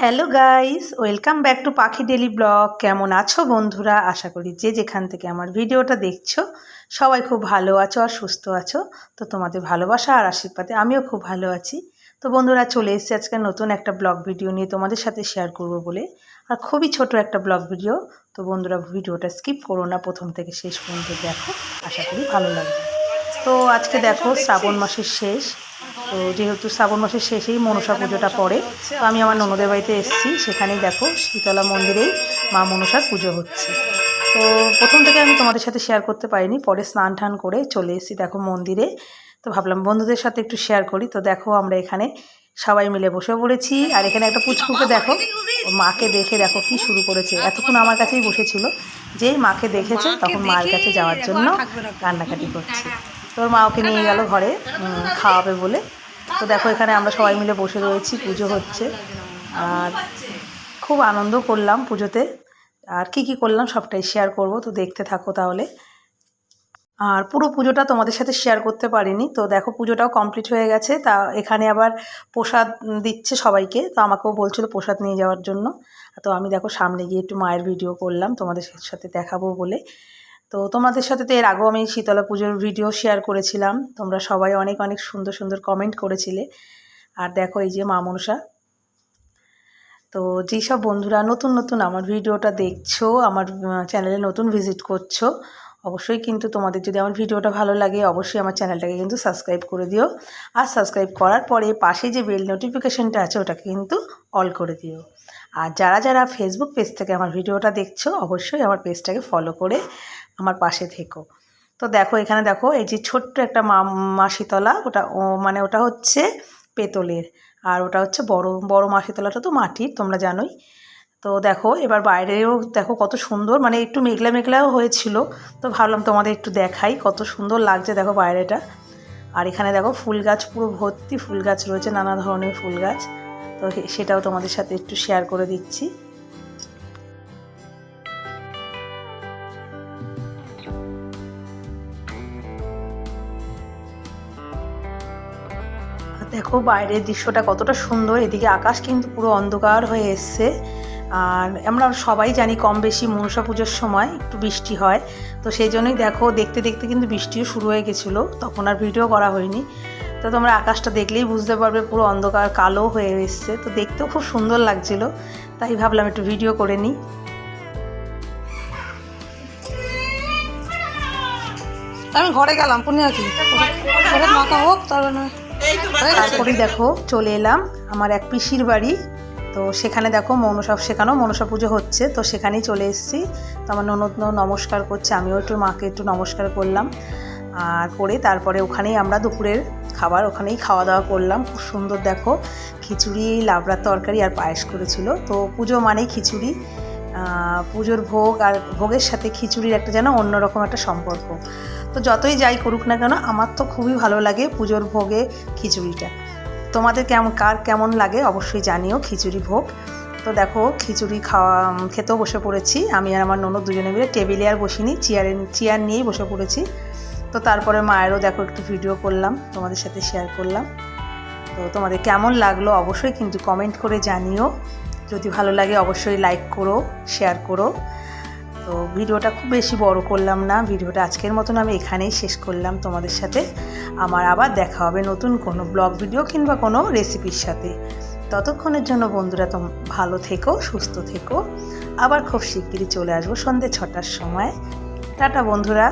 Hello guys welcome back to Pakhi daily blog কেমন আছো বন্ধুরা? আশা করি যে যেখান থেকে আমার ভিডিওটা দেখছ, সবাই খুব ভালো আছো আর সুস্থ আছো। তো তোমাদের ভালোবাসা আর আশীর্বাদে আমিও খুব ভালো আছি। তো বন্ধুরা, চলে এসেছি আজকে নতুন একটা ব্লগ ভিডিও নিয়ে তোমাদের সাথে শেয়ার করব বলে। আর খুবই ছোট একটা ব্লগ ভিডিও তো বন্ধুরা, ভিডিওটা স্কিপ করো না। প্রথম থেকে শেষ পর্যন্ত দেখো। আশা করি ভালো লাগবে। তো আজকে দেখো, শ্রাবণ মাসের শেষ। তো যেহেতু শ্রাবণ মাসের শেষেই মনসা পুজোটা পড়ে তো আমি আমার ননদের বাড়িতে এসেছি সেখানেই দেখো শীতলা মন্দিরেই মা মনসার পুজো হচ্ছে। তো প্রথম থেকে আমি তোমাদের সাথে শেয়ার করতে পারিনি পরে স্নান টান করে চলে এসেছি দেখো মন্দিরে। তো ভাবলাম বন্ধুদের সাথে একটু শেয়ার করি তো দেখো আমরা এখানে সবাই মিলে বসে পড়েছি। আর এখানে একটা পুচকুকে দেখো মাকে দেখে দেখো কি শুরু করেছে। এতক্ষণ আমার কাছেই বসেছিল যেই মাকে দেখেছে তখন মার কাছে যাওয়ার জন্য কান্নাকাটি করছে। তোর মা ওকে নিয়ে গেল ঘরে খাওয়াবে বলে। তো দেখো, এখানে আমরা সবাই মিলে বসে রয়েছি, পুজো হচ্ছে। আর খুব আনন্দ করলাম পুজোতে। আর কি কি করলাম সবটাই শেয়ার করব, তো দেখতে থাকো তাহলে। আর পুরো পুজোটা তোমাদের সাথে শেয়ার করতে পারিনি। তো দেখো, পুজোটাও কমপ্লিট হয়ে গেছে। তা এখানে আবার প্রসাদ দিচ্ছে সবাইকে। তো আমাকেও বলছিল প্রসাদ নিয়ে যাওয়ার জন্য। তো আমি দেখো, সামনে গিয়ে একটু মায়ের ভিডিও করলাম, তোমাদের সাথে দেখাবো বলে। তো তোমাদের সাথে তো এর আগেও আমি শীতলা পুজোর ভিডিও শেয়ার করেছিলাম। তোমরা সবাই অনেক অনেক সুন্দর সুন্দর কমেন্ট করেছিলে। আর দেখো এই যে মা মনসা। তো যেসব বন্ধুরা নতুন নতুন আমার ভিডিওটা দেখছ, আমার চ্যানেলে নতুন ভিজিট করছ, অবশ্যই কিন্তু তোমাদের যদি আমার ভিডিওটা ভালো লাগে, অবশ্যই আমার চ্যানেলটাকে কিন্তু সাবস্ক্রাইব করে দিও। আর সাবস্ক্রাইব করার পরে পাশে যে বেল নোটিফিকেশনটা আছে, ওটাকে কিন্তু অল করে দিও। আর যারা যারা ফেসবুক পেজ থেকে আমার ভিডিওটা দেখছ, অবশ্যই আমার পেজটাকে ফলো করে আমার পাশে থেকো। তো দেখো, এখানে দেখো, এই যে ছোট্ট একটা মা শীতলা ওটা, ও মানে ওটা হচ্ছে পেতলের, আর ওটা হচ্ছে বড় বড় মা শীতলাটা তো মাটির, তোমরা জানোই। তো দেখো, এবার বাইরেও দেখো কত সুন্দর মানে একটু মেঘলা মেঘলাও হয়েছিল, তো ভাবলাম তোমাদের একটু দেখাই কত সুন্দর লাগছে দেখো বাইরেটা। আর এখানে দেখো, ফুল গাছ পুরো ভর্তি ফুল গাছ রয়েছে, নানা ধরনের ফুল গাছ। তো সেটাও তোমাদের সাথে একটু শেয়ার করে দিচ্ছি। দেখো বাইরের দৃশ্যটা কতটা সুন্দর, এদিকে আকাশ কিন্তু পুরো অন্ধকার হয়ে এসছে। আর আমরা সবাই জানি কম বেশি মনসা পুজোর সময় একটু বৃষ্টি হয়, তো সেই জন্যই দেখো, দেখতে দেখতে কিন্তু বৃষ্টিও শুরু হয়ে গেছিল, তখন আর ভিডিও করা হয়নি। তো তোমরা আকাশটা দেখলেই বুঝতে পারবে পুরো অন্ধকার, কালো হয়ে এসছে, তো দেখতেও খুব সুন্দর লাগছিল, তাই ভাবলাম একটু ভিডিও করে নিই। আমি ঘরে গেলাম পুনিয়া কি মাখা হোক, তারপরে তারপরে দেখো, চলে এলাম আমার এক পিসির বাড়ি। তো সেখানে দেখো মনসা সেখানেও মনসা পুজো হচ্ছে। তো সেখানেই চলে এসেছি। তো আমার ননদ নমস্কার করছে, আমিও একটু মাকে একটু নমস্কার করলাম। আর করে তারপরে ওখানেই আমরা দুপুরের খাবার, ওখানেই খাওয়া দাওয়া করলাম। খুব সুন্দর দেখো, খিচুড়ি, লাবড়ার তরকারি আর পায়েস করেছিল। তো পুজো মানেই খিচুড়ি। পুজোর ভোগ আর ভোগের সাথে খিচুড়ির একটা যেন অন্যরকম একটা সম্পর্ক। তো যতই যাই করুক না কেন, আমার তো খুবই ভালো লাগে পুজোর ভোগে খিচুড়িটা। তোমাদের কেমন, কার কেমন লাগে অবশ্যই জানিও খিচুড়ি ভোগ। তো দেখো, খিচুড়ি খাওয়া খেতেও বসে পড়েছি। আমি আর আমার ননদ দুজনে মিলে টেবিলে আর বসিনি, চেয়ারে, চেয়ার নিয়েই বসে পড়েছি। তো তারপরে মায়েরও দেখো একটু ভিডিও করলাম, তোমাদের সাথে শেয়ার করলাম। তো তোমাদের কেমন লাগল অবশ্যই কিন্তু কমেন্ট করে জানিও। যদি ভালো লাগে অবশ্যই লাইক করো শেয়ার করো। তো ভিডিওটা খুব বেশি বড় করলাম না, ভিডিওটা আজকের মতন আমি এখানেই শেষ করলাম তোমাদের সাথে। আমার আবার দেখা হবে নতুন কোনো ব্লগ ভিডিও কিংবা কোনো রেসিপির সাথে। ততক্ষণের জন্য বন্ধুরা তোম, ভালো থেকো, সুস্থ থেকো। আবার খুব শিগগিরই চলে আসব সন্ধ্যে ছটার সময়। টাটা বন্ধুরা।